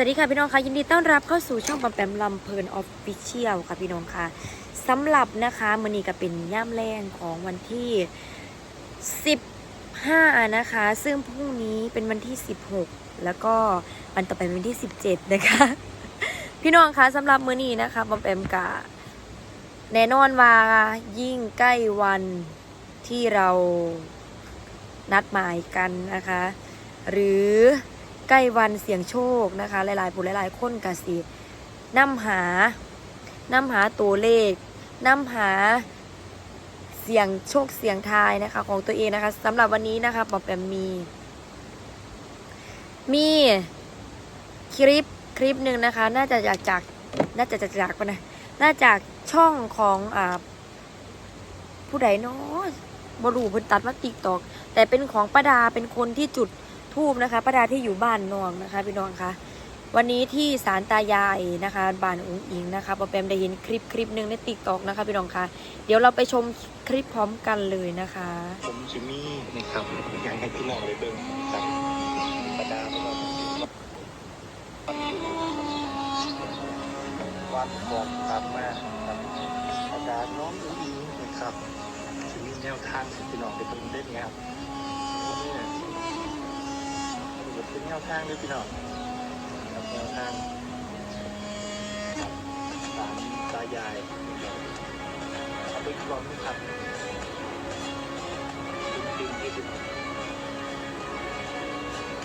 สวัสดีค่ะพี่น้องคะยินดีต้อนรับเข้าสู่ช่องปอมแปมลำเพลินออฟฟิเชียลค่ะพี่น้องคะสำหรับนะคะมือนี้ก็เป็นย่ามแรงของวันที่ 15 นะคะ ซึ่งพรุ่งนี้เป็นวันที่ 16 แล้วก็วันต่อไปเป็นวันที่ 17 นะคะ พี่น้องคะสำหรับมือนี้นะคะปอมแปมกะแน่นอนว่ายิ่งใกล้วันที่เรานัดหมายกันนะคะ หรือ ใกล้วันเสี่ยงโชคนะคะ หลายๆผู้หลายๆคนกสินำหานำหาตัวเลขนำหาเสี่ยงโชคเสี่ยงทายนะคะ ของตัวเองนะคะสำหรับวันนี้นะคะปอมแปมมี มีคลิปคลิปหนึ่งนะคะ น่าจะจากจากน่าจะจากจากปนะน่าจากช่องของอ่าผู้ใดเนาะบรูเพิ่นตัดมาติ๊กตอก แต่เป็นของป้าดาเป็นคนที่จุด ทูบนะคะป้าดาที่อยู่บ้านนองนะคะพี่น้องคะวันนี้ที่ศาลตายายนะคะบ้านอุ้งอิงนะคะปอแปมได้เห็นคลิปคลิปหนึ่งในติ๊กต็อกนะคะพี่น้องคะเดี๋ยวเราไปชมคลิปพร้อมกันเลยนะคะ ผมจิมมี่นะครับอยากให้พี่น้องเลยเบิ่งครับประดาของเราวันก่อนครับมาครับประดาน้องอุ้งอิงนะครับจะมีแนวทางให้พี่น้องไปเบิ่งเล่นนะครับ เนี่ยเป็นแนวทางเลยพี่น้องครับแนวทางครับสามตายายเอาไปอีกรอบนึงครับจริงๆที่พี่น้อง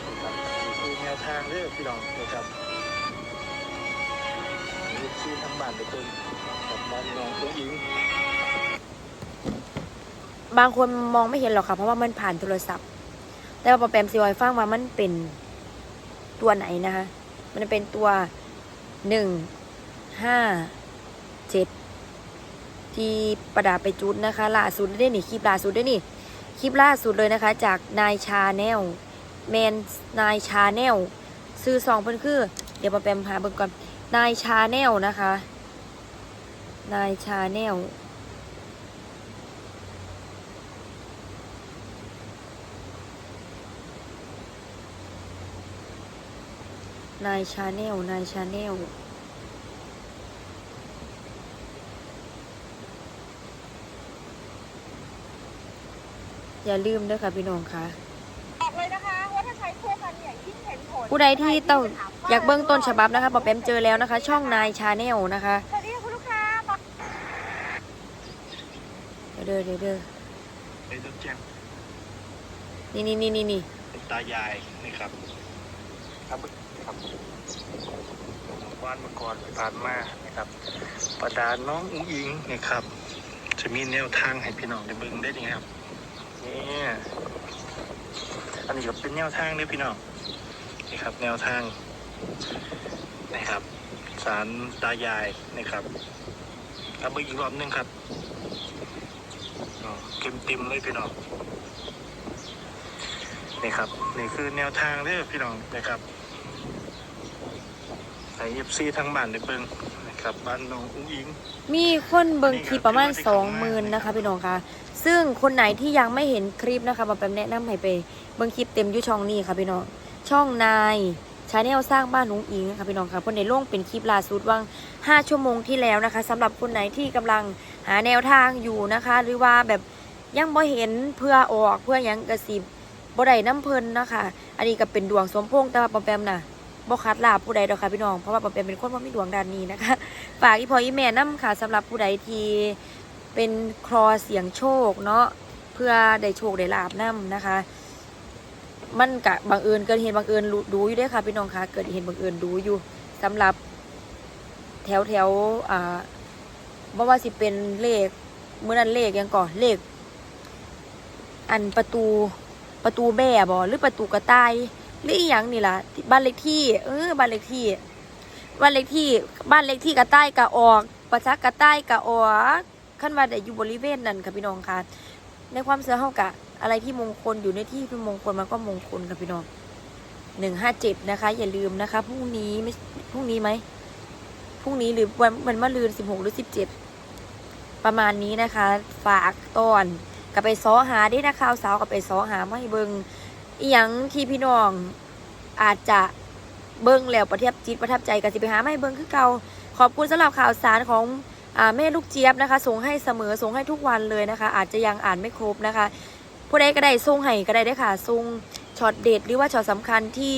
นะครับนี่คือแนวทางเลือพี่น้องนะครับนี่ชื่อทั้งบ้านทุกคนกับบ้านน้องตัวอิงบางคนมองไม่เห็นหรอกค่ะ เพราะว่ามันผ่านโทรศัพท์ แต่ว่าปอแปมซีไวฟังว่ามันเป็นตัวไหนนะคะ มันเป็นตัวหนึ่งห้าเจ็ดที่ประดาไปจุดนะคะล่าสุดได้นี่คลิปล่าสุดได้นี่คลิปล่าสุดเลยนะคะ จากนายชาแนลแมนนายชาแนลซื้อสองเพิ่นคือ เดี๋ยวปอแปมหาเบิ่งก่อนนายชาแนลนะคะนายชาแนล นายชาแนล นายชาแนล อย่าลืมด้วยค่ะพี่น้องค่ะบอกเลยนะคะว่าถ้าใช้คู่กันเนี่ยยิ่งเห็นผลผู้ใดที่ต้องอยากเบิ้งต้นฉบับนะคะปอแปมเจอแล้วนะคะ ช่องนายชาแนลนะคะสวัสดีค่ะคุณลูกค้าบอกเดี๋ยวเด้อเดี๋ยวเด้อไอ้ต้นแจ้งนี่นี่นี่นี่นี่เป็นตายายนะครับครับ ครับบ้านเมื่อก่อนผ่านมานะครับ ประดาน้องอุ้งอิงนะครับ จะมีแนวทางให้พี่น้องได้เบิ่งได้ยังไงครับนี่อันนี้ก็เป็นแนวทางเด้อพี่น้องนี่ครับ แนวทางนะครับสารตายายนะครับเอาไปอีกรอบหนึงครับเต็มเต็มๆเลยพี่น้องนี่ครับ นี่คือแนวทางเด้อพี่น้องนะครับ ไอเอฟซีทั้งบ้านได้เบิ่งนะครับบ้านน้องอุ้งอิง มีคนเบิ้งคลิปประมาณสองหมื่นนะคะพี่น้องค่ะ ซึ่งคนไหนที่ยังไม่เห็นคลิปนะคะปอแปมแนะนำให้ไปเบิ้งคลิปเต็มอยุช่องนี้ค่ะพี่น้องช่องนายชาแนลสร้างบ้านนุ้งอิงนะคะพี่น้องค่ะเพื่อนในโลงเป็นคลิปล่าสุดว่าง5 ชั่วโมงที่แล้วนะคะสำหรับคนไหนที่กำลังหาแนวทางอยู่นะคะ หรือว่าแบบยังบ่เห็นเพื่อออกเพื่อหยังกระสิบบ่ได้น้ำเพลินนะคะ อันนี้ก็เป็นดวงสมพงษ์แต่ว่าปอมแปมน่ะ บ่คัดลาผู้ใดดอกค่ะพี่น้องเพราะว่าปอมแปมเป็นคนบ่มีดวงด้านนี้นะคะฝากอีพออีแม่น้ำค่ะสำหรับผู้ใดที่เป็นคลอเสียงโชคเนาะเพื่อได้โชคได้ลาบน้ำนะคะ มันกะบังเอิญเกิดเหตุบังเอิญดูอยู่ด้วยค่ะพี่น้องค่ะเกิดเหตุบังเอิญดูอยู่สำหรับแถวแถวอ่าบ่ว่าสิเป็นเลขเมื่อนั้นเลขยังก่อนเลข อันประตูประตูแบ่บ่หรือประตูกระต่าย หรืออีหยังนี่ล่ะบ้านเลขที่ เออบ้านเลขที่บ้านเลขที่บ้านเลขที่กระใต่ายกะออก ประชักกระใต่ายกะออกขั้นว่าได้อยู่บริเวณนั้นค่ะพี่น้องค่ะ ในความเสือเฮากะ อะไรที่มงคลอยู่ในที่ที่มงคลมันก็มงคลค่ะพี่น้องหนึ่งห้าเจ็ดนะคะ อย่าลืมนะคะพรุ่งนี้ไม่พรุ่งนี้ไหมพรุ่งนี้หรือวันวันมะรืนสิบหกหรือสิบเจ็ดประมาณนี้นะคะ ฝากตอนกับไปซ้อหาด้นะข่าวสาวกับไปซ้อหาไม่เบิง อีหยังที่พี่น้องอาจจะเบิ้งแล้วประทับจิตประทับใจก็สิไปหาไม่เบิ้งคือเก่าขอบคุณสำหรับข่าวสารของแม่ลูกเจี๊ยบนะคะ ส่งให้เสมอส่งให้ทุกวันเลยนะคะ อาจจะยังอ่านไม่ครบนะคะผู้ใดก็ได้ส่งให้ก็ได้ได้ค่ะส่งช็อตเด็ดหรือว่าช็อตสำคัญที่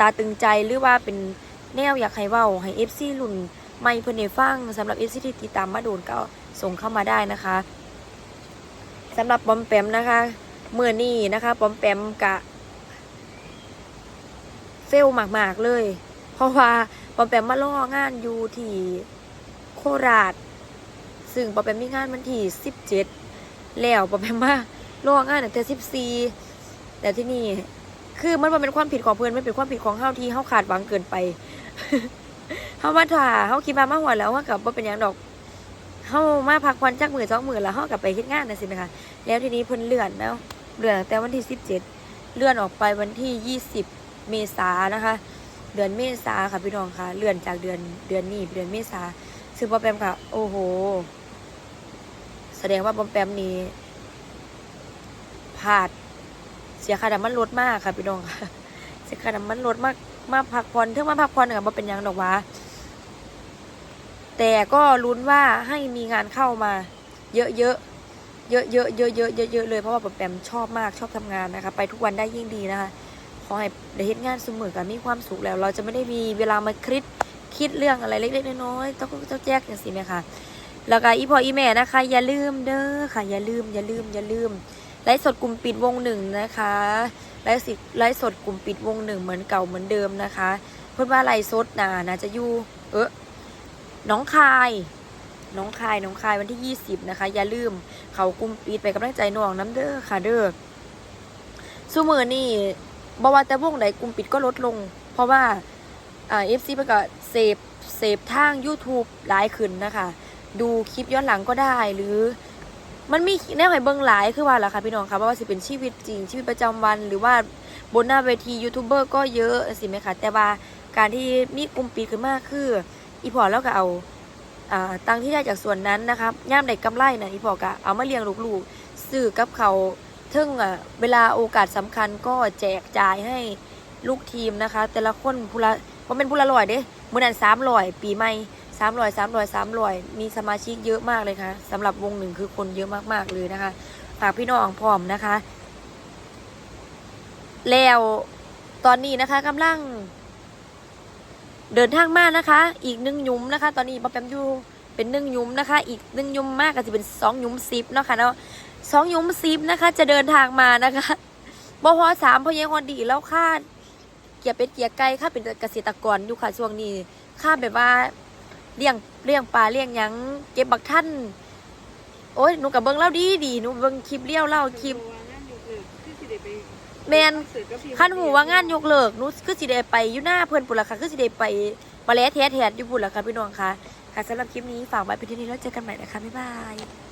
ตาตึงใจหรือว่าเป็นแนวอยากให้เว้าให้ FC รุ่นไม่เพิ่นฟังสำหรับ FC ที่ติดตามมาโดนก็ส่งเข้ามาได้นะคะสำหรับปอมแปมนะคะ เมื่อนี้นะคะปอมแปมกะเฟลมาก ๆ เลย เพราะว่าปอมแปมมาล่องานอยู่ที่โคราช ซึ่งปอมแปมมีงานวันที่สิบเจ็ดแล้วปอมแปมมาล่องานตั้งแต่สิบสี่แต่ที่นี่คือมันบ่เป็นความผิดของเพื่อนมันเป็นความผิดของเฮาที่เฮาขาดหวังเกินไปเฮามาถ่าเฮาคิดมามาหัวแล้วเฮากับบ่เป็นหยังดอกเฮามาพักผ่อนจักมือสองมือแล้วเฮากลับไปเฮ็ดงานนะสิแม่คะแล้วทีนี้เพิ่นเลื่อนแล้ว เลื่อนตั้งแต่วันที่สิบเลื่อนออกไปวันที่ยี่สิบเมษานะคะ เดือนเมษาค่ะพี่น้องค่ะ เลื่อนจากเดือนเดือนนี้เดือนเมษาซึ่งปอมแปมค่ะ โอ้โห แสดงว่าปอมแปมนี้พลาดเสียค่าน้ำมันลดมากค่ะพี่น้องค่ะเสียค่าน้ำมันลดมากมาพักผ่อนเท่งมาพักผ่อนกับมาเป็นยังดอกวะแต่ก็ลุ้นว่าให้มีงานเข้ามา เยอะๆ เยอะๆเยอะเยอะเยอะเลยเพราะว่าปอมแปมชอบมากชอบทำงานนะคะ ไปทุกวันได้ยิ่งดีนะคะ ขอให้ได้เฮ็ดงานเสมอกันมีความสุขแล้ว เราจะไม่ได้มีเวลามาคิดคิดเรื่องอะไรเล็กๆน้อยๆต้องเจ้าแจ๊กอย่างสิแม่ค่ะแล้วก็อีพออีแม่นะคะ อย่าลืมเด้อค่ะ อย่าลืม อย่าลืม อย่าลืมไลฟ์สดกลุ่มปิดวงหนึ่งนะคะไลฟ์สิไลฟ์สดกลุ่มปิดวงหนึ่งเหมือนเก่าเหมือนเดิมนะคะ เพื่อนว่าไลฟ์สดนานะจะอยู่เออน้องคาย น้องคายน้องคายวันที่ 20 นะคะ อย่าลืมเขากุมปิดไปกำลังใจน้องน้ำเด้อค่ะเด้อซูมือนี่บว่าแต่วงไหนกลุ่มปิดก็ลดลง เพราะว่าเอฟซีมันก็เสพเสพทาง YouTube หลายขึ้นนะคะ ดูคลิปย้อนหลังก็ได้หรือมันมีแนวให้เบิ่งหลายคือว่าล่ะค่ะพี่น้องค่ะว่าสิเป็นชีวิตจริง ชีวิตประจำวัน หรือว่าบนหน้าเวทียูทูบเบอร์ก็เยอะสิไหมคะแต่ว่าการที่มีกลุ่มปิดขึ้นมากคือ อีพอร์ตแล้วก็เอา ตังที่ได้จากส่วนนั้นนะครับย่ามได้กำไรนะอีพอก็เอามาเลี้ยงลูกๆซื้อกับเขาทึ่งอะเวลาโอกาสสำคัญก็แจกจ่ายให้ลูกทีมนะคะ แต่ละคนพูละว่าเป็นพูละลอยเด้มื่อนั้นสามลอยปีใหม่สามลอยสามลอยสามลอยมีสมาชิกเยอะมากเลยค่ะสำหรับวงหนึ่งคือคนเยอะมากๆเลยนะคะฝากพี่น้องพร้อมนะคะ แล้วตอนนี้นะคะกำลัง เดินทางมานะคะ อีกหนึ่งยุ้มนะคะ ตอนนี้ปอแปมอยู่เป็นหนึ่งยุ้มนะคะ อีกหนึ่งยุ้มมากก็จะเป็นสองยุ้มซิปเนาะค่ะเนาะสองยุ้มซิปนะคะ จะเดินทางมานะคะบพสามพยังฮอนดีแล้วค่าเกียร์เป็ดเกียร์ไก่ค่าเป็นเกษตรกรอยู่ค่ะช่วงนี้ค่าแบบว่าเลี้ยงเลี้ยงปลาเลี้ยงยังเก็บบักท่านโอ้ยหนูกับเบิ้งเล่าดีดีหนูเบิ้งคลิปเลี้ยวเล่าคลิป แมนขั้นหูว่างานยกเลิกหนูคือสิได้ไปยุ่หน้าเพื่อนปุระค่ะคือสิได้ไปมาแล้แทะแท้อยู่ปุนละค่ะพี่น้องค่ะค่ะสำหรับคลิปนี้ฝากไว้เพียงเท่านี้แล้วเจอกันใหม่นะคะบ๊ายบาย